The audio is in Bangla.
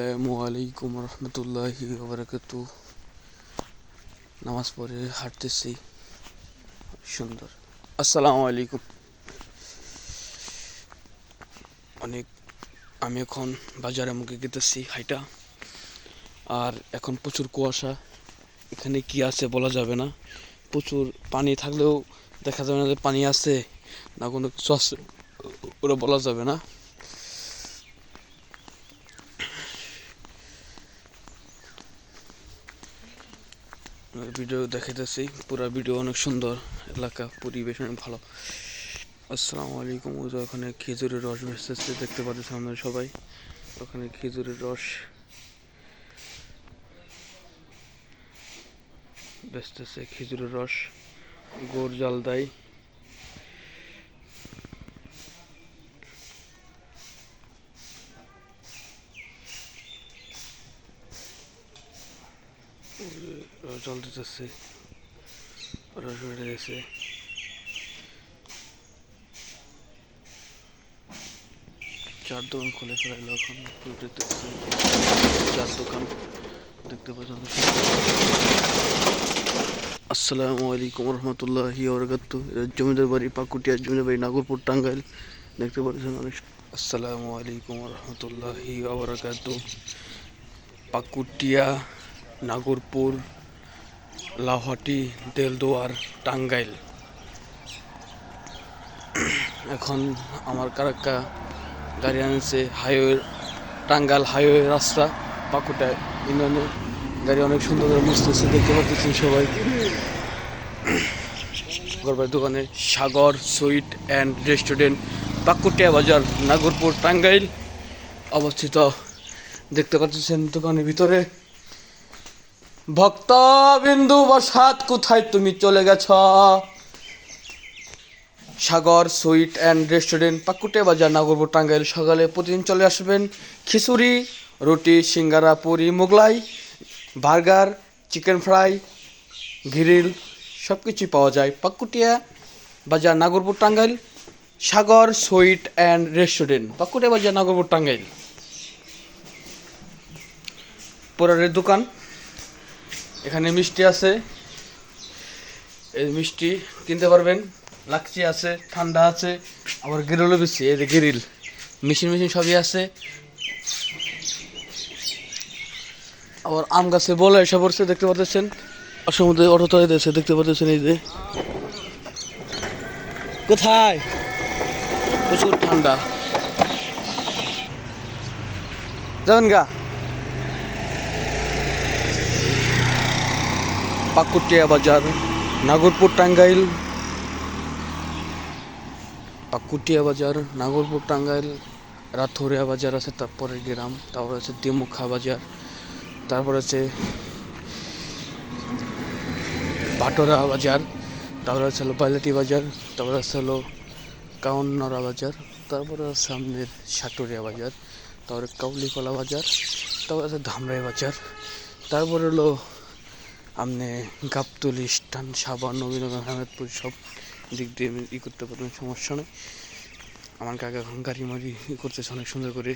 আসসালামু আলাইকুম রহমতুল্লাহি ওবরাকাত নামাজ পড়ে হাঁটতেছি। সুন্দর। আসসালামু আলাইকুম। অনেক, আমি এখন বাজারে মুখে গেতেছি হাইটা। আর এখন প্রচুর কুয়াশা। এখানে কি আছে বলা যাবে না। প্রচুর পানি থাকলেও দেখা যাবে না যে পানি আছে, না কোনো কিছু আছে ওরা বলা যাবে না। ভিডিও দেখাইতেছি। পুরো ভিডিও অনেক সুন্দর, এলাকা, পরিবেশ অনেক ভালো। আসসালামু আলাইকুম, ওই ওখানে খেজুরের রস বেচতেছে দেখতে পাচ্ছি আমরা সবাই। ওখানে খেজুরের রস বেচতেছে খেজুরের রস, গোর জাল দেয় রস জল দিতেছে রস বেড়ে গেছে চার দোকান খুলে ফেলাইলো এখন দেখতেছি চার দোকান দেখতে পাচ্ছেন আসসালামু আলাইকুম রহমতুল্লাহি ওবরাকাতু জমিদার বাড়ি পাকুটিয়া জমিদার বাড়ি নাগরপুর টাঙ্গাইল দেখতে পাচ্ছেন অনেক আসসালামু আলাইকুম রহমতুল্লাহি ওবরাকাতু পাকুটিয়া নাগরপুর লাহাটি দেলদুয়ার, টাঙ্গাইল। এখন আমার কারাক্কা গাড়ি আনছে হাইওয়ে, টাঙ্গাইল হাইওয়ে রাস্তা পাকুটায় ইউনিয়নে। গাড়ি অনেক সুন্দর করে মুছতেছে, দেখতে পাচ্ছেন সবাই। গরবার দোকানে Sagar, sweet and restaurant Pakutia বাজার, নাগরপুর, টাঙ্গাইল অবস্থিত। দেখতে পাচ্ছেন দোকানের ভিতরে। ভক্তবিন্দু বসাত, কোথায় তুমি চলে গেছ? Sagar, sweet and restaurant, Pakute বাজার, নাগরপুর, টাঙ্গাইল, সকালে প্রতিদিন চলে আসবেন খিচুড়ি, রুটি, singara, puri, moglai, burger, chicken fry, grill সব কিছুই পাওয়া যায় পাকুটিয়া বাজার, Nagarpur, Tangail, Sagar, sweet and restaurant Pakutia বাজার, নাগরপুর, টাঙ্গাইল। পোড়ারের দোকান। এখানে মিষ্টি আছে। এই মিষ্টি কিনতে পারবেন। লাকচি আছে, ঠান্ডা আছে, আবার গ্রিলও বেশি এই যে গ্রিল। মেশিন মেশিন সবই আছে। আবার আম গাছে বলে এসে পড়ছে, দেখতে পাচ্ছেন অসমুদ্রে অটো তলে দিয়েছে, দেখতে পাচ্ছেন এই যে। কোথায়? প্রচুর ঠান্ডা। যাবেন গা? পাকুটিয়া বাজার, নাগরপুর টাঙ্গাইল। পাকুটিয়া বাজার, নাগরপুর টাঙ্গাইল, রাথুরিয়া বাজার আছে, তারপরে গ্রাম, তারপরে আছে দিমুখা বাজার, তারপর আছে ভাটোরা বাজার, তারপরে আছে হলো বাইলাটি বাজার, তারপরে আছে হলো কাউন্নরা বাজার, তারপরে আমাদের সাটুরিয়া বাজার, তারপরে কাউলিকলা বাজার, তারপরে আছে ধামরাই বাজার, তারপরে হলো আপনি গাবতলি স্টান, সাবান, নবীনগর, হামেদপুর, সব দিক দিয়ে ই করতে পারবেন সমস্যা নেই। আমার কাকা এখন গাড়ি মারি করতেছে, অনেক সুন্দর করে।